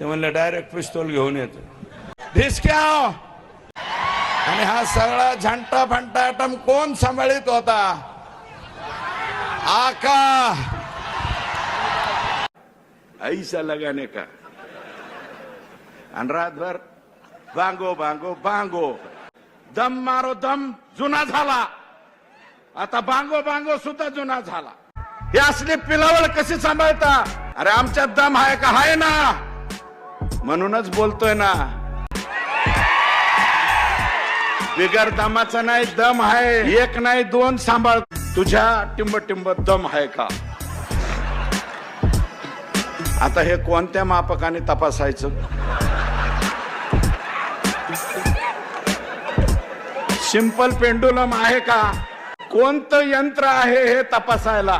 ते म्हणले डायरेक्ट पिस्तोल घेऊन येतो. धिसक्या! आणि हा सगळा झंटा फंटा आटम कोण सांभाळीत होता? आका! ऐसा लगाने का। आणि रातभर बांगो बांगो बांगो दम मारो दम जुना झाला. आता बांगो बांगो सुद्धा जुना झाला. हे असली पिलावळ कशी सांभाळता? अरे आमच्या दम आहे का आहे ना? म्हणूनच बोलतोय ना. बिगर दमाचा नाही दम आहे. एक नाही दोन सांभाळ. तुझ्या टिंब टिंब दम आहे का? आता हे कोणत्या मापकाने तपासायचं? सिंपल पेंडुलम आहे का? कोणतं यंत्र आहे हे तपासायला?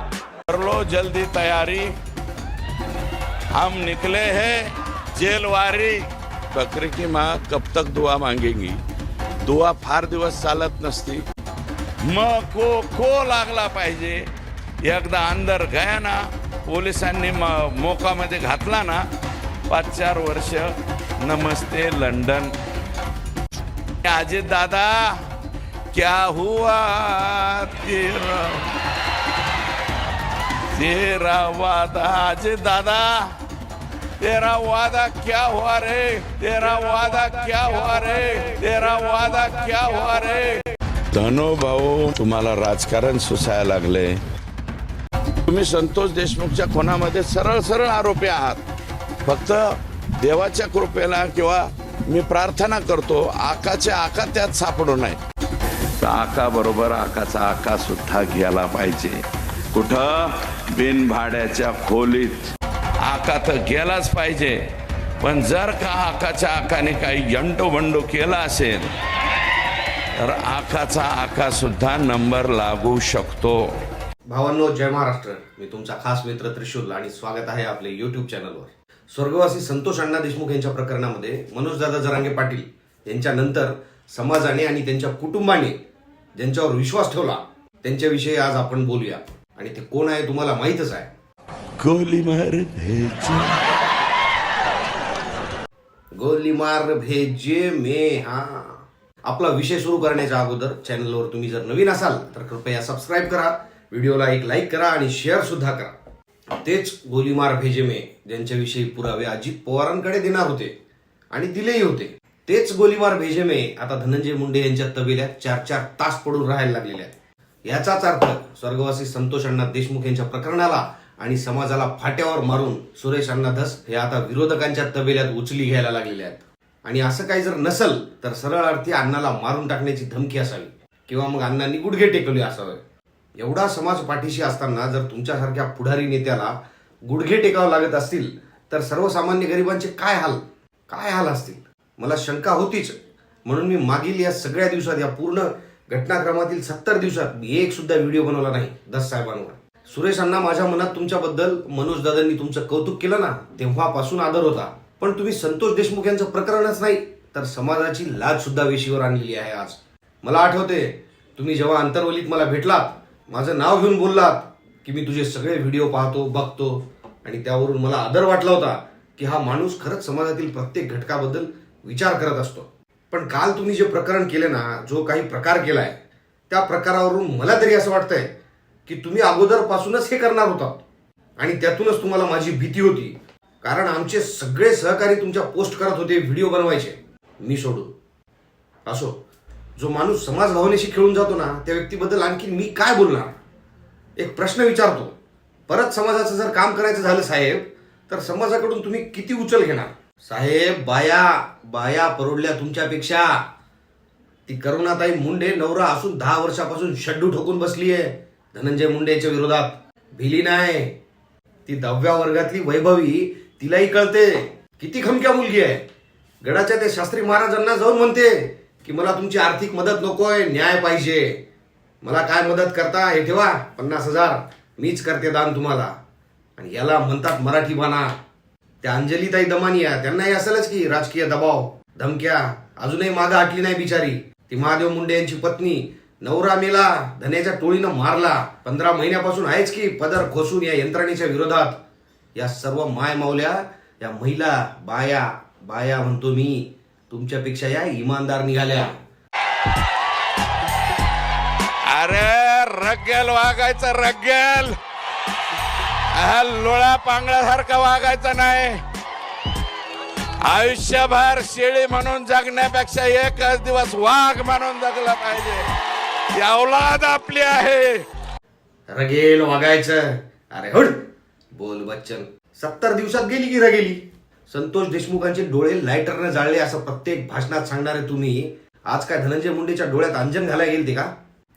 कर लो जल्दी तयारी. हम निकले हैं. जेलवारी. बकरे की माँ कब तक दुआ मांगेगी. दुआ फार दिवस चालत नसती. मग को को लागला पाहिजे? एकदा अंदर गया ना पोलिसांनी म- मोकामध्ये घातला ना पाच चार वर्ष. नमस्ते लंडन. अजित दादा क्या हुआ तेरा? तेरा वादा अजित दादा तेरा वादा क्या हुआ रे तेरा वादा क्या हुआ रे तेरा वादा क्या हुआ रे धनो भाऊ तुम्हाला राजकारण सुसायला लागले. तुम्ही संतोष देशमुखच्या खुनामध्ये सरळ सरळ आरोपी आहात. फक्त देवाच्या कृपेला किंवा मी प्रार्थना करतो आकाच्या आका त्यात सापडू नये. आका बरोबर आकाचा आका सुद्धा घ्यायला पाहिजे. कुठं? बिन भाड्याच्या खोलीत. आका तर गेलाच पाहिजे. पण जर का आकाच्या आकाने काही यंडो बंडो केला असेल तर आकाचा आका सुद्धा नंबर लागू शकतो. भावांनो जय महाराष्ट्र. मी तुमचा खास मित्र त्रिशूल आणि स्वागत आहे आपले युट्यूब चॅनलवर स्वर्गवासी संतोष अण्णा देशमुख यांच्या प्रकरणामध्ये मनोजदादा जरांगे पाटील यांच्यानंतर समाजाने आणि त्यांच्या कुटुंबाने ज्यांच्यावर विश्वास ठेवला त्यांच्याविषयी आज आपण बोलूया. आणि ते कोण आहे तुम्हाला माहीतच आहे. गोली मार भेजे। गोली मार भेजे मे हा। आपला विषय सुरू करण्याच्या अगोदर चॅनलवर तुम्ही जर नवीन असाल तर कृपया सबस्क्राईब करा व्हिडिओला एक लाईक करा आणि शेअर सुद्धा करा. तेच गोलीमार भेजे मे ज्यांच्याविषयी पुरावे अजित पवारांकडे देणार होते आणि दिलेही होते. तेच गोलीमार भेजे मे आता धनंजय मुंडे यांच्या तबेल्यात चार चार तास पडून राहायला लागलेले आहेत. याचाच अर्थ स्वर्गवासी संतोष अण्णा देशमुख यांच्या प्रकरणाला आणि समाजाला फाट्यावर मारून सुरेश अण्णा धस हे आता विरोधकांच्या तबेल्यात उचली घ्यायला लागलेले आहेत. आणि असं काही जर नसल तर सरळ अर्थी अण्णाला मारून टाकण्याची धमकी असावी किंवा मग अण्णांनी गुडघे टेकवले असावे. एवढा समाज पाठीशी असताना जर तुमच्यासारख्या पुढारी नेत्याला गुडघे टेकावं लागत असतील तर सर्वसामान्य गरिबांचे काय हाल? काय हाल असतील? मला शंका होतीच. म्हणून मी मागील या सगळ्या दिवसात या पूर्ण घटनाक्रमातील सत्तर दिवसात मी एक सुद्धा व्हिडिओ बनवला नाही दस साहेबांवर. सुरेश अण्णा माझ्या मनात तुमच्याबद्दल मनोज दादांनी तुमचं कौतुक केलं ना तेव्हापासून आदर होता. पण तुम्ही संतोष देशमुख यांचं प्रकरणच नाही तर समाजाची लाज सुद्धा वेशीवर आणलेली आहे आज. मला आठवते तुम्ही जेव्हा अंतरवलीत मला भेटलात माझं नाव घेऊन बोललात की मी तुझे सगळे व्हिडिओ पाहतो बघतो आणि त्यावरून मला आदर वाटला होता की हा माणूस खरंच समाजातील प्रत्येक घटकाबद्दल विचार करत असतो. पण काल तुम्ही जे प्रकरण केले ना जो काही प्रकार केलाय त्या प्रकारावरून मला तरी असं वाटतंय की तुम्ही अगोदरपासूनच हे करणार होता. आणि त्यातूनच तुम्हाला माझी भीती होती. कारण आमचे सगळे सहकारी तुमच्या पोस्ट करत होते व्हिडिओ बनवायचे. मी सोडून. असो जो माणूस समाज भावनेशी खेळून जातो ना त्या व्यक्तीबद्दल आणखी मी काय बोलणार? एक प्रश्न विचारतो. परत समाजाचं जर काम करायचं झालं साहेब तर समाजाकडून तुम्ही किती उचल घेणार? साहेब बाया बाया परवडल्या तुमच्यापेक्षा. ती करुणाताई मुंडे नवरा असून दहा वर्षापासून शड्डू ठोकून बसली आहे धनंजय मुंडेच्या विरोधात भिली नाही ती दहाव्या वर्गातली वैभवी तिलाही कळते. किती खमक्या मुलगी आहे. गडाच्या त्या शास्त्री महाराजांना जाऊन म्हणते की मला तुमची आर्थिक मदत नकोय न्याय पाहिजे. मला काय मदत करता हे ठेवा पन्नास हजार. मीच करते दान तुम्हाला. आणि याला म्हणतात मराठी बाणा. त्या अंजलीताई दमानिया त्यांनाही असेलच की राजकीय दबाव. धमक्या अजूनही मागं आटली नाही बिचारी. ती महादेव मुंडे यांची पत्नी नवरा मेला धन्याच्या टोळीनं मारला. पंधरा महिन्यापासून आहेच की पदर खोसून या यंत्रणेच्या विरोधात. या सर्व माय मावल्या या महिला बाया बाया म्हणतो मी तुमच्यापेक्षा या इमानदार निघाल्या. अरे रग्गेल वागायचं रग्गेल. लोळा पांगळ्यासारखा वागायचं नाही. आयुष्यभर शेळी म्हणून जगण्यापेक्षा एकच दिवस वाघ म्हणून जगलं पाहिजे. औलाद आपली आहे. रगेल वागायचं. अरे हड. बोल बच्चन. सत्तर दिवसात गेली की रगेली? संतोष देशमुखांचे डोळे लायटरने जाळले असं प्रत्येक भाषणात सांगणारे तुम्ही. आज काय धनंजय मुंडेच्या डोळ्यात अंजन घालायला गेलते का?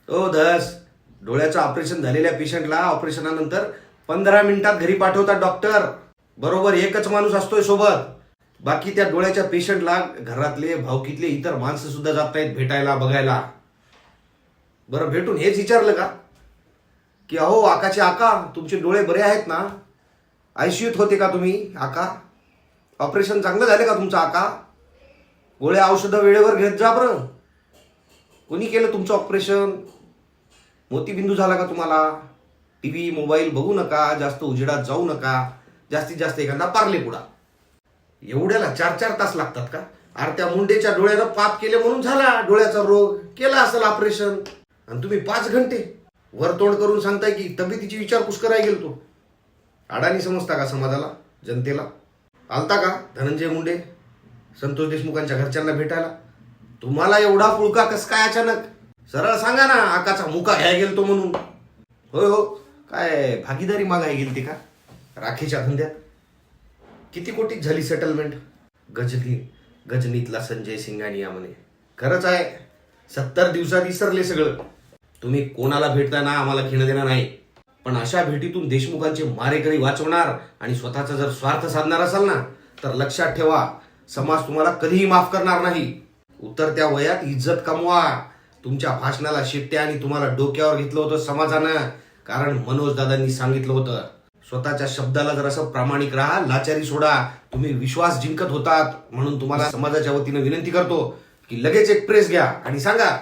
ओ धस. डोळ्याचं ऑपरेशन झालेल्या पेशंटला ऑपरेशनानंतर पंधरा मिनिटात घरी पाठवतात डॉक्टर. बरोबर एकच माणूस असतोय सोबत. बाकी त्या डोळ्याच्या पेशंटला घरातले भावकीतले इतर माणसं सुद्धा जात नाहीत भेटायला बघायला. बरं भेटून हेच विचारलं का? की अहो आकाचे आका तुमचे डोळे बरे आहेत ना? आयसीयूत होते का तुम्ही आका? ऑपरेशन चांगलं झालं का तुमचं आका? गोळ्या औषधं वेळेवर घेत जा बरं. कोणी केलं तुमचं ऑपरेशन? मोतीबिंदू झाला का तुम्हाला? टी व्ही मोबाईल बघू नका जास्त उजेडात जाऊ नका. जास्तीत जास्त एखादा पारले पुडा एवढ्याला चार चार तास लागतात का? अरे त्या मुंडेच्या डोळ्यानं पाप केले म्हणून झाला डोळ्याचा रोग. केला असेल ऑपरेशन? आणि तुम्ही पाच घंटे वरतोड करून सांगताय की तब्येतीची विचारपूस करायला गेलतो. अडाणी समजता का समाजाला जनतेला? आलता का धनंजय मुंडे संतोष देशमुखांच्या घरच्यांना भेटायला? तुम्हाला एवढा पुळका कस काय अचानक? सरळ सांगा ना आकाचा मुका घ्याय गेलतो म्हणून. होय हो. काय भागीदारी मागाय गेलती का राखीच्या धंद्यात? किती कोटीत झाली सेटलमेंट गजनी गजनीतला संजय सिंगानिया म्हणे. खरंच आहे सत्तर दिवसात विसरले सगळं. तुम्ही कोणाला भेटताना आम्हाला घेणं देणार नाही. पण अशा भेटीतून देशमुखांचे मारेकरी वाचवणार आणि स्वतःचा जर स्वार्थ साधणार असाल ना तर लक्षात ठेवा समाज तुम्हाला कधीही माफ करणार नाही. उत्तर त्या वयात इज्जत कमवा. तुमच्या भाषणाला शिट्ट्या आणि तुम्हाला डोक्यावर घेतलं होतं समाजानं कारण मनोज दादांनी सांगितलं होतं. स्वतःच्या शब्दाला जर असं प्रामाणिक राहा लाचारी सोडा. तुम्ही विश्वास जिंकत होतात म्हणून तुम्हाला समाजाच्या वतीनं विनंती करतो की लगेच एक प्रेस घ्या आणि सांगा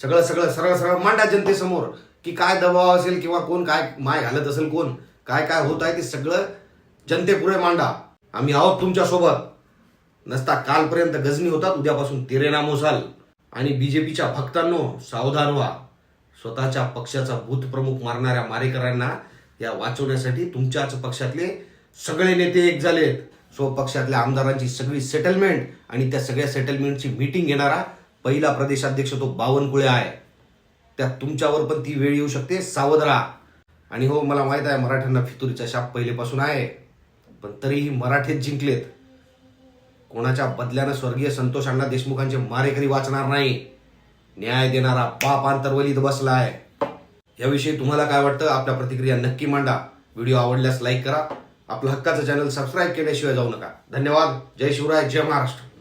सगळं सगळं सरळ सरळ मांडा जनतेसमोर की काय दबाव असेल किंवा कोण काय माय घालत असेल कोण काय काय होत आहे ते सगळं जनतेपुढे मांडा. आम्ही आहोत तुमच्यासोबत नसता कालपर्यंत गजनी होतात उद्यापासून तेरे ओसाल आणि बीजेपीच्या भक्तांनो सावधान व्हा. स्वतःच्या पक्षाचा भूत प्रमुख मारणाऱ्या मारेकरांना या वाचवण्यासाठी तुमच्याच पक्षातले सगळे नेते एक झालेत. सो पक्षातल्या आमदारांची सगळी सेटलमेंट आणि त्या सगळ्या सेटलमेंटची मीटिंग घेणारा पहिला प्रदेशाध्यक्ष तो बावनकुळे आहे. त्यात तुमच्यावर पण ती वेळ येऊ शकते. सावध राहा. आणि हो मला माहीत आहे मराठ्यांना फितुरीचा शाप पहिलेपासून आहे. पण तरीही मराठीत जिंकलेत. कोणाच्या बदल्यानं स्वर्गीय संतोष अण्णा देशमुखांचे मारेकरी वाचणार नाही. न्याय देणारा पाप आंतरवलीत बसला आहे याविषयी तुम्हाला काय वाटतं? आपल्या प्रतिक्रिया नक्की मांडा. व्हिडिओ आवडल्यास लाईक करा. आपलं हक्काचं चॅनल सबस्क्राईब केल्याशिवाय जाऊ नका. धन्यवाद. जय शिवराय. जय महाराष्ट्र.